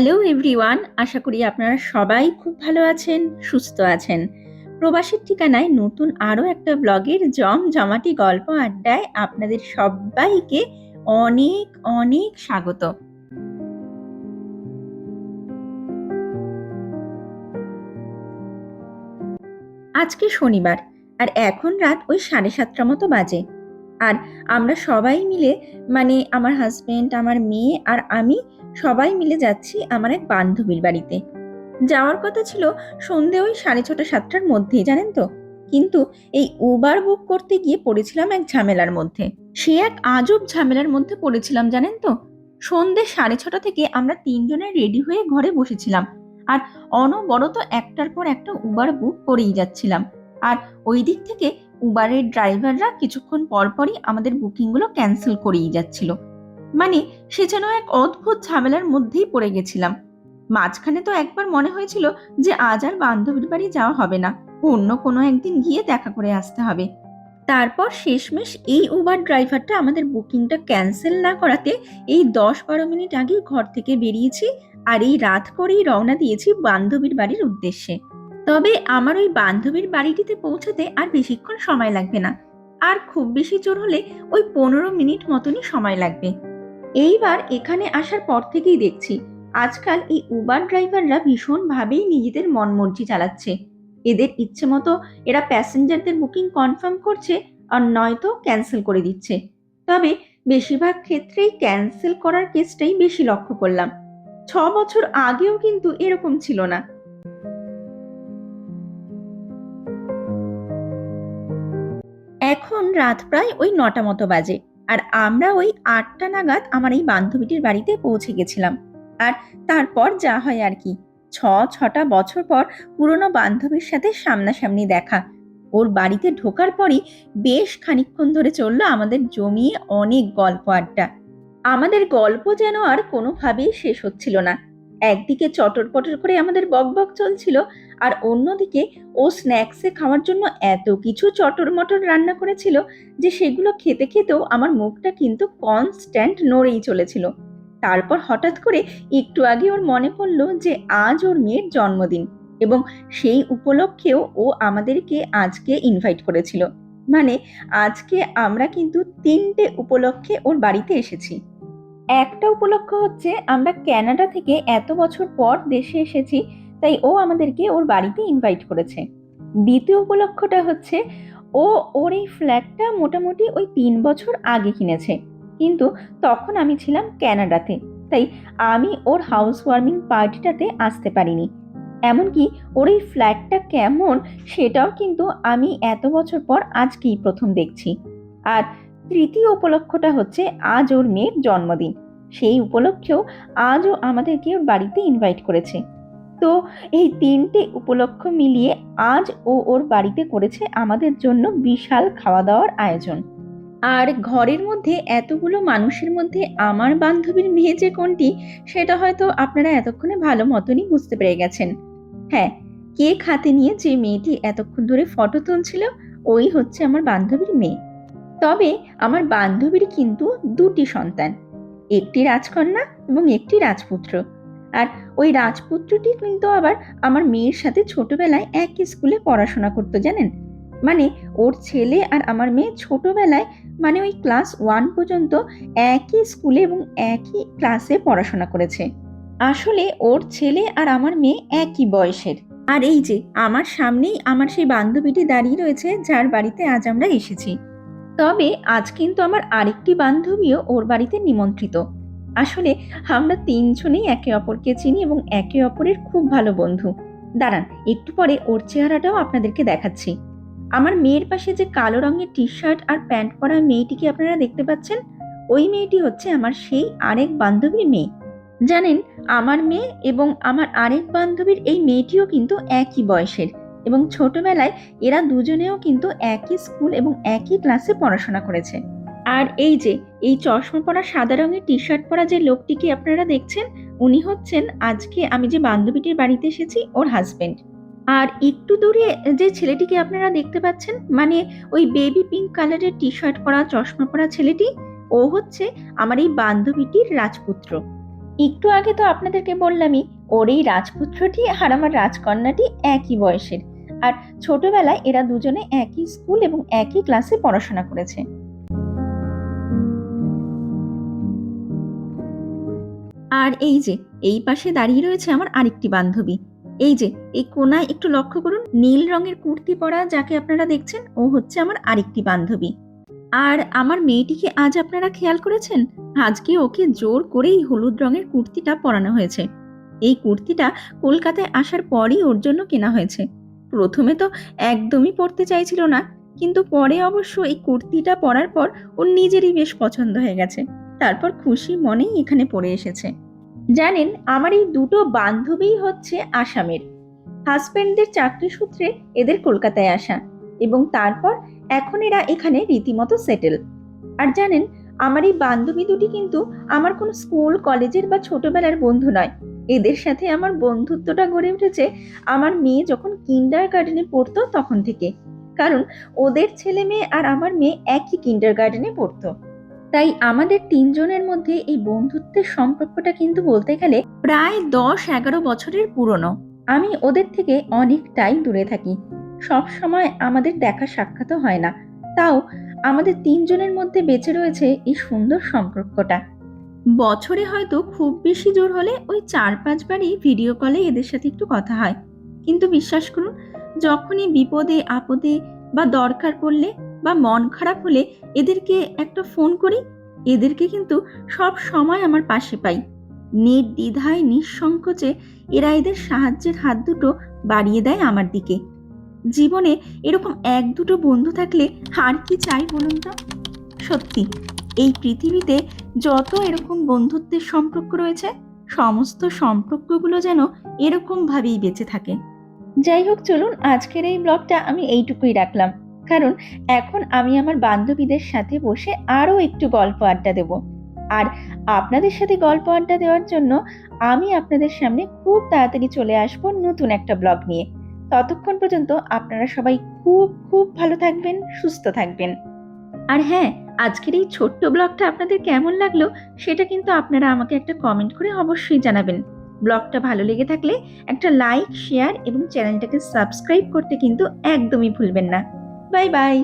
Hello everyone আশা করি আপনারা সবাই খুব ভালো আছেন, সুস্থ আছেন। প্রবাসীর ঠিকানায় নতুন আরও একটা ব্লগের জম জমাটি গল্প আড্ডায় আপনাদের সবাইকে অনেক অনেক স্বাগত। আজকে শনিবার, আর এখন রাত ওই সাড়ে সাতটা মতো বাজে। আর আমরা সবাই মিলে মানে আমার হাজবেন্ড আমার মেয়ে আর আমি সবাই মিলে যাচ্ছি আমার এক বান্ধবীর বাড়িতে। যাওয়ার কথা ছিল সন্ধে ওই সাড়ে ছটা, সাতটার মধ্যেই, জানেন তো? কিন্তু এই উবার বুক করতে গিয়ে পড়েছিলাম এক ঝামেলার মধ্যে। সে এক আজব ঝামেলার মধ্যে পড়েছিলাম, জানেন তো? সন্ধে সাড়ে ছটা থেকে আমরা তিনজনে রেডি হয়ে ঘরে বসেছিলাম আর অনবরত একটার পর একটা উবার বুক করেই যাচ্ছিলাম। আর ওই দিক থেকে উবারের ড্রাইভাররা কিছুক্ষণ পরপরই আমাদের বুকিংগুলো ক্যান্সেল করেই যাচ্ছিল। মানে সে যেন এক অদ্ভুত ঝামেলার মধ্যেই পড়ে গেছিলাম। মাঝখানে তো একবার মনে হয়েছিল যে আজ আর বান্ধবীর বাড়ি যাওয়া হবে না, অন্য কোনো একদিন গিয়ে দেখা করে আসতে হবে। তারপর শেষমেশ এই উবার ড্রাইভারটা আমাদের বুকিংটা ক্যান্সেল না করাতে এই দশ বারো মিনিট আগে ঘর থেকে বেরিয়েছি আর এই রাত করেই রওনা দিয়েছি বান্ধবীর বাড়ির উদ্দেশ্যে। তবে আমার ওই বান্ধবীর বাড়িটিতে পৌঁছাতে আর বেশিক্ষণ সময় লাগবে না। আর খুব বেশি জোর হলে ওই পনেরো মিনিট মতনই সময় লাগবে। এইবার এখানে আসার পর থেকেই দেখছি, আজকাল এই উবার ড্রাইভাররা ভীষণভাবেই নিজেদের মনমর্জি চালাচ্ছে। এদের ইচ্ছে মতো এরা প্যাসেঞ্জারদের বুকিং কনফার্ম করছে আর নয়তো ক্যান্সেল করে দিচ্ছে। তবে বেশিরভাগ ক্ষেত্রেই ক্যান্সেল করার কেসটাই বেশি লক্ষ্য করলাম। ছ বছর আগেও কিন্তু এরকম ছিল না। এখন রাত প্রায় ওই নটা মতো বাজে। আর আমরা ওই আটটা নাগাদ আমার এই বান্ধবীটির বাড়িতে পৌঁছে গেছিলাম। আর তারপর যা হয় আর কি। ছ, ছটা বছর পর পুরনো বান্ধবীর সাথে সামনাসামনি দেখা। ওর বাড়িতে ঢোকার পরই বেশ খানিকক্ষণ ধরে চলল আমাদের জমিয়ে অনেক গল্প আড্ডা। আমাদের গল্প যেন আর কোনোভাবেই শেষ হচ্ছিল না। একদিকে চটর পটর করে আমাদের বকবক চলছিল, আর অন্যদিকে ও স্ন্যাক্সে খাওয়ার জন্য এত কিছু চটর মটর রান্না করেছিল যে সেগুলো খেতে খেতেও আমার মুখটা কিন্তু কনস্ট্যান্ট নড়েই চলেছিল। তারপর হঠাৎ করে একটু আগে ওর মনে পড়ল যে আজ ওর মেয়ের জন্মদিন এবং সেই উপলক্ষেও ও আমাদেরকে আজকে ইনভাইট করেছিল। মানে আজকে আমরা কিন্তু তিনটে উপলক্ষে ওর বাড়িতে এসেছি। একটা উপলক্ষ হচ্ছে আমরা ক্যানাডা থেকে এত বছর পর দেশে এসেছি, তাই ও আমাদেরকে ওর বাড়িতে ইনভাইট করেছে। দ্বিতীয় উপলক্ষটা হচ্ছে ও ওর এই ফ্ল্যাটটা মোটামুটি ওই তিন বছর আগে কিনেছে, কিন্তু তখন আমি ছিলাম ক্যানাডাতে, তাই আমি ওর হাউস ওয়ার্মিং পার্টিটাতে আসতে পারিনি। এমনকি ওর এই ফ্ল্যাটটা কেমন সেটাও কিন্তু আমি এত বছর পর আজকেই প্রথম দেখছি। আর তৃতীয় উপলক্ষটা হচ্ছে আজ ওর মেয়ের জন্মদিন। সেই উপলক্ষেও আজও আমাদেরকে ওর বাড়িতে ইনভাইট করেছে। তো এই তিনটে উপলক্ষ মিলিয়ে আজ ও ওর বাড়িতে করেছে আমাদের জন্য বিশাল খাওয়া দাওয়ার আয়োজন। আর ঘরের মধ্যে এতগুলো মানুষের মধ্যে আমার বান্ধবীর মেয়ে যে কোনটি, সেটা হয়তো আপনারা এতক্ষণে ভালো মতনই বুঝতে পেরে গেছেন। হ্যাঁ কেক হাতে নিয়ে যে মেয়েটি এতক্ষণ ধরে ফটো তুলছিল, ওই হচ্ছে আমার বান্ধবীর মেয়ে। তবে আমার বান্ধবীর কিন্তু দুটি সন্তান, একটি রাজকন্যা এবং একটি রাজপুত্র। আর ওই রাজপুত্রটি কিন্তু আবার আমার মেয়ের সাথে ছোটবেলায় একই স্কুলে পড়াশোনা করতো, জানেন? মানে ওর ছেলে আর আমার মেয়ে ছোটবেলায় মানে ওই ক্লাস ওয়ান পর্যন্ত একই স্কুলে এবং একই ক্লাসে পড়াশোনা করেছে। আসলে ওর ছেলে আর আমার মেয়ে একই বয়সের। আর এই যে, আমার সামনেই আমার সেই বান্ধবীটি দাঁড়িয়ে রয়েছে, যার বাড়িতে আজ আমরা এসেছি। তবে আজ কিন্তু আমার আরেকটি বান্ধবীও ওর বাড়িতে নিমন্ত্রিত। আসলে আমরা তিনজনেই একে অপরকে চিনি এবং একে অপরের খুব ভালো বন্ধু। দাঁড়ান, একটু পরে ওর চেহারাটাও আপনাদেরকে দেখাচ্ছি। আমার মেয়ের পাশে যে কালো রঙের টি শার্ট আর প্যান্ট পরা মেয়েটিকে আপনারা দেখতে পাচ্ছেন? ওই মেয়েটি হচ্ছে আমার সেই আরেক বান্ধবীর মেয়ে। জানেন, আমার মেয়ে এবং আমার আরেক বান্ধবীর এই মেয়েটিও কিন্তু একই বয়সের। এবং ছোটবেলায় এরা দুজনেও কিন্তু একই স্কুল এবং একই ক্লাসে পড়াশোনা করেছে। আর এই যে, এই চশমা পরা সাদা রঙের টি শার্ট পরা যে লোকটিকে আপনারা দেখছেন? উনি হচ্ছেন আজকে আমি যে বান্ধবীটির বাড়িতে এসেছি, ওর হাজবেন্ড আর একটু দূরে যে ছেলেটিকে আপনারা দেখতে পাচ্ছেন মানে ওই বেবি পিঙ্ক কালারের টি শার্ট পরা, চশমা পরা ছেলেটি, ও হচ্ছে আমার এই বান্ধবীটির রাজপুত্র। একটু আগে তো আপনাদেরকে বললামই, ওর এই রাজপুত্রটি আর আমার রাজকন্যাটি একই বয়সের। আর ছোটবেলায় এরা দুজনে একই স্কুল এবং একই ক্লাসে পড়াশোনা করেছে। আর এই যে, এই পাশে দাঁড়িয়ে রয়েছে আমার আরেকটি বান্ধবী। এই যে, এই কোনায় একটু লক্ষ্য করুন, নীল রঙের কুর্তি পরা যাকে আপনারা দেখছেন, ও হচ্ছে আমার আরেকটি বান্ধবী। আর আমার মেয়েটিকে আজ আপনারা খেয়াল করেছেন? আজকে ওকে জোর করেই হলুদ রঙের কুর্তিটা পরানো হয়েছে। এই কুর্তিটা কলকাতায় আসার পরই ওর জন্য কেনা হয়েছে। প্রথমে তো একদমই পরতে চাইছিল না, কিন্তু পরে অবশ্য এই কুর্তিটা পরার পর ওর নিজেরই বেশ পছন্দ হয়ে গেছে। তারপর খুশি মনেই এখানে পড়ে এসেছে। জানেন, আমার এই দুটো বান্ধবীই হচ্ছে আসামের। হাজব্যান্ডদের চাকরি সূত্রে এদের কলকাতায় আসা এবং তারপর এখন এরা এখানে রীতিমতো সেটেল। আর জানেন, আমার এই বান্ধবী দুটি কিন্তু আমার কোনো স্কুল, কলেজের বা ছোটবেলার বন্ধু নয়। এদের সাথে আমার বন্ধুত্বটা গড়ে উঠেছে। আমার মেয়ে যখন কিন্ডার গার্ডেনে পড়তো তখন থেকে। কারণ ওদের ছেলে মেয়ে আর আমার মেয়ে একই কিন্ডার গার্ডেনে পড়তো। তাই আমাদের তিনজনের মধ্যে এই বন্ধুত্বের সম্পর্কটা কিন্তু বলতে গেলে প্রায় দশ এগারো বছরের পুরনো। আমি ওদের থেকে অনেকটাই দূরে থাকি। সব সময় আমাদের দেখা সাক্ষাৎ হয় না। তাও আমাদের তিনজনের মধ্যে বেঁচে রয়েছে এই সুন্দর সম্পর্কটা। বছরে হয়তো খুব বেশি জোর হলে ওই চার পাঁচবারই ভিডিও কলে এদের সাথে একটু কথা হয়। কিন্তু বিশ্বাস করুন, যখনই বিপদে, আপদে বা দরকার পড়লে বা মন খারাপ হলে এদেরকে একটা ফোন করি, এদেরকে কিন্তু সব সময় আমার পাশে পাই। নির্দ্বিধায়, নিঃসংকোচে এরা এদের সাহায্যের হাত দুটো বাড়িয়ে দেয় আমার দিকে। জীবনে এরকম এক দুটো বন্ধু থাকলে আর কি চাই বলুন তো? সত্যি। এই পৃথিবীতে যত এরকম বন্ধুত্বের সম্পর্ক রয়েছে, সমস্ত সম্পর্কগুলো যেন এরকম ভাবেই বেঁচে থাকে। যাই হোক, চলুন আজকের এই ব্লগটা আমি এইটুকুই রাখলাম। কারণ এখন আমি আমার বান্ধবীদের সাথে বসে আরও একটু গল্প আড্ডা দেব। আর আপনাদের সাথে গল্প আড্ডা দেওয়ার জন্য আমি আপনাদের সামনে খুব তাড়াতাড়ি চলে আসব নতুন একটা ব্লগ নিয়ে। ততক্ষণ পর্যন্ত আপনারা সবাই খুব খুব ভালো থাকবেন, সুস্থ থাকবেন। আর হ্যাঁ আজকের এই ছোট্ট ব্লগটা আপনাদের কেমন লাগল সেটা কিন্তু আপনারা আমাকে একটা কমেন্ট করে অবশ্যই জানাবেন। ব্লগটা ভালো লেগে থাকলে একটা লাইক শেয়ার এবং চ্যানেলটাকে সাবস্ক্রাইব করতে কিন্তু একদমই ভুলবেন না। Bye bye